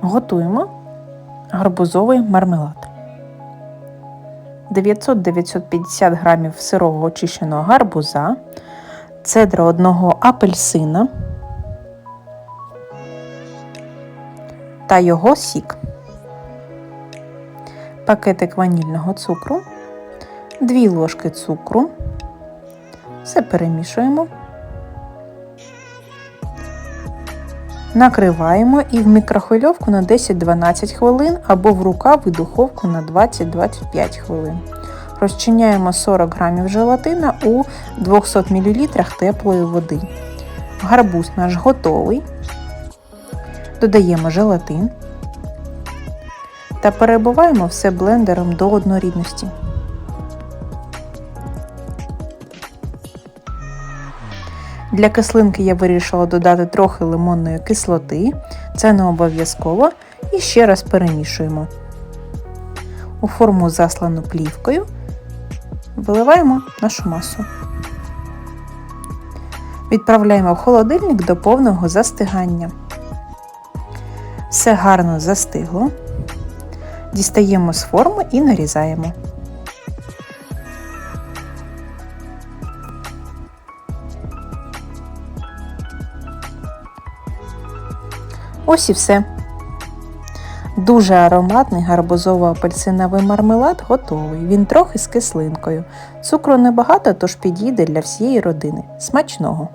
Готуємо гарбузовий мармелад. 900-950 грамів сирого очищеного гарбуза, цедра одного апельсина та його сік, пакетик ванільного цукру, 2 ложки цукру. Все перемішуємо. Накриваємо і в мікрохвильовку на 10-12 хвилин або в рукав і духовку на 20-25 хвилин. Розчиняємо 40 г желатина у 200 мл теплої води. Гарбуз наш готовий. Додаємо желатин та перебиваємо все блендером до однорідності. Для кислинки я вирішила додати трохи лимонної кислоти, це не обов'язково, і ще раз перемішуємо. У форму заслану плівкою виливаємо нашу масу. Відправляємо в холодильник до повного застигання. Все гарно застигло. Дістаємо з форми і нарізаємо. Ось і все. Дуже ароматний гарбузово-апельсиновий мармелад готовий. Він трохи з кислинкою. Цукру небагато, тож підійде для всієї родини. Смачного!